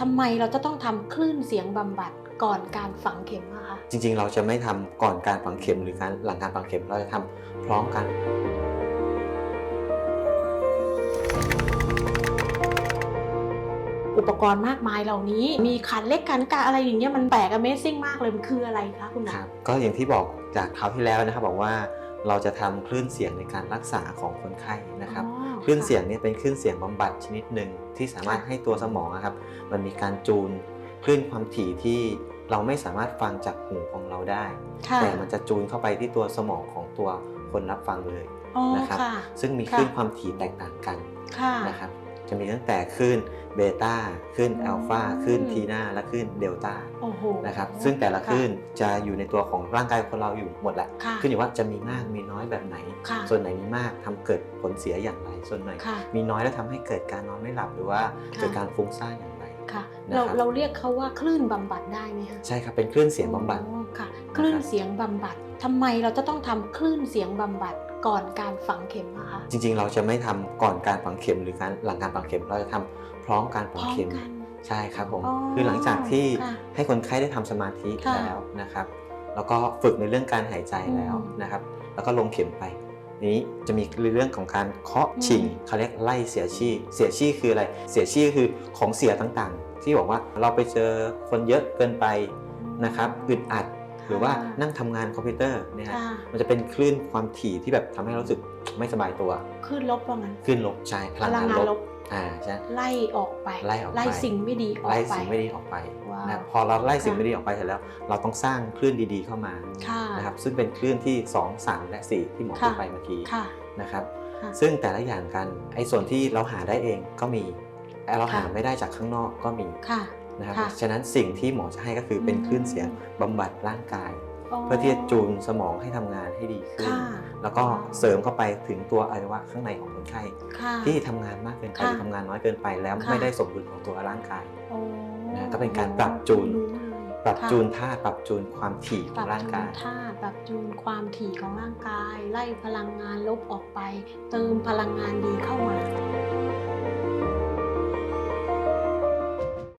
ทำไมเราจะต้องทำคลื่นเสียงบำบัดก่อนการฝังเข็มอะคะจริงๆ เราจะไม่ทำก่อนการฝังเข็มหรือการหลังการฝังเข็มเราจะทำพร้อมกัน อุปกรณ์มากมายเหล่านี้ มีขันเล็กขันกลางอะไรอย่างเงี้ยมันแปลก Amazing มากเลยมันคืออะไรคะคุณหมอครับก็อย่างที่บอกจากคราวที่แล้วนะครับบอกว่าเราจะทำคลื่นเสียงในการรักษาของคนไข้นะครับ อ๋อ คลื่นเสียงเนี่ยเป็นคลื่นเสียงบำบัดชนิดหนึ่งที่สามารถค่ะให้ตัวสมองนะครับ มันมีการจูนคลื่นความถี่ที่เราไม่สามารถฟังจากหูของเราได้ค่ะแต่มันจะจูนเข้าไปที่ตัวสมองของตัวคนรับฟังเลยอ๋อนะครับค่ะซึ่งมีค่ะคลื่นความถี่แตกต่างกันค่ะนะครับ จะมีตั้งแต่คลื่นเบต้าคลื่นอืมอัลฟาคลื่นทีน่าและคลื่นเดลต้าโอ้โหนะครับซึ่งแต่ละคลื่นจะอยู่ในตัวของร่างกายคนเราอยู่หมดแหละค่ะขึ้นอยู่ว่าจะมีมากมีน้อยแบบไหนค่ะส่วนไหนมีมากทำเกิดผลเสียอย่างไร ส่วนไหนค่ะมีน้อยแล้วทำให้เกิดการนอนไม่หลับหรือว่าค่ะเกิดการฟุ้งซ่านอย่างไรค่ะนะครับเราเราเรียกเขาว่าคลื่นบำบัดได้ไหมคะใช่ครับเป็นคลื่นเสียงบำบัดอ๋อค่ะ คลื่นเสียงบำบัดทำไมเราจะต้องทำคลื่นเสียงบำบัด ก่อนการฝังเข็มอะคะจริงๆ เราจะไม่ทำก่อนการฝังเข็มหรือการหลังการฝังเข็ม เราจะทำพร้อมการพฝังร้อมเข็มกันใช่ครับผมอ๋อคือหลังจากที่ค่ะให้คนไข้ได้ทำสมาธิค่ะแล้วนะครับ แล้วก็ฝึกในเรื่องการหายใจแล้วอืมนะครับ แล้วก็ลงเข็มไป นี้จะมีเรื่องของการเคาะอืมชิงเขาเรียกไล่เสียชี่เสียชี่คืออะไร เสียชี่คือของเสียต่างๆ ที่บอกว่าเราไปเจอคนเยอะเกินไปนะครับอึดอัด หรือว่านั่งทำงานคอมพิวเตอร์เนะฮะค่ะมันจะเป็นคลื่นความถี่ที่แบบทำให้เรารู้สึกไม่สบายตัวคลื่นลบว่างั้นคลื่นลบใช่พพลังลังงานงานลลบบอ่าใช่ไล่ออกไปไล่ออกไปสิ่งไม่ดีออกไล่ไปสิ่งไม่ดีออกไปว้าวนะครับพอเราไล่สิ่งค่ะไม่ดีออกไปเสร็จแล้ว เราต้องสร้างคลื่นดีๆเข้ามาค่ะนะครับซึ่งเป็นคลื่นที่ 2 3 และ 4 ที่หมอค่ะพูดไปเมื่อกี้ค่ะนะครับค่ะซึ่งแต่ละอย่างกันไอ้ส่วนที่เราหาได้เองก็มีแต่เราหาค่ะไม่ได้จากข้างนอกก็มีค่ะ นะครับค่ะฉะนั้นสิ่งที่หมอจะให้ก็คือเป็นอืมคลื่นเสียงบำบัดร่างกาย เพื่อที่จะจูนสมองให้ทำงานให้ดีขึ้นค่ะแล้วก็เสริมเข้าไปถึงตัวอวัยวะข้างในของคนไข้ค่ะที่ทำงานมากเกินไปค่ะหรือทำงานน้อยเกินไปแล้วค่ะไม่ได้สมดุลของตัวร่างกายโอ้นะก็เป็นการปรับจูนรู้เลยปรับค่ะจูนธาตุปรับจูนความถี่ขปอรังบร่างจูกานยธาตุปรับจูนความถี่ของร่างกาย ไล่พลังงานลบออกไป เติมพลังงานดีเข้ามา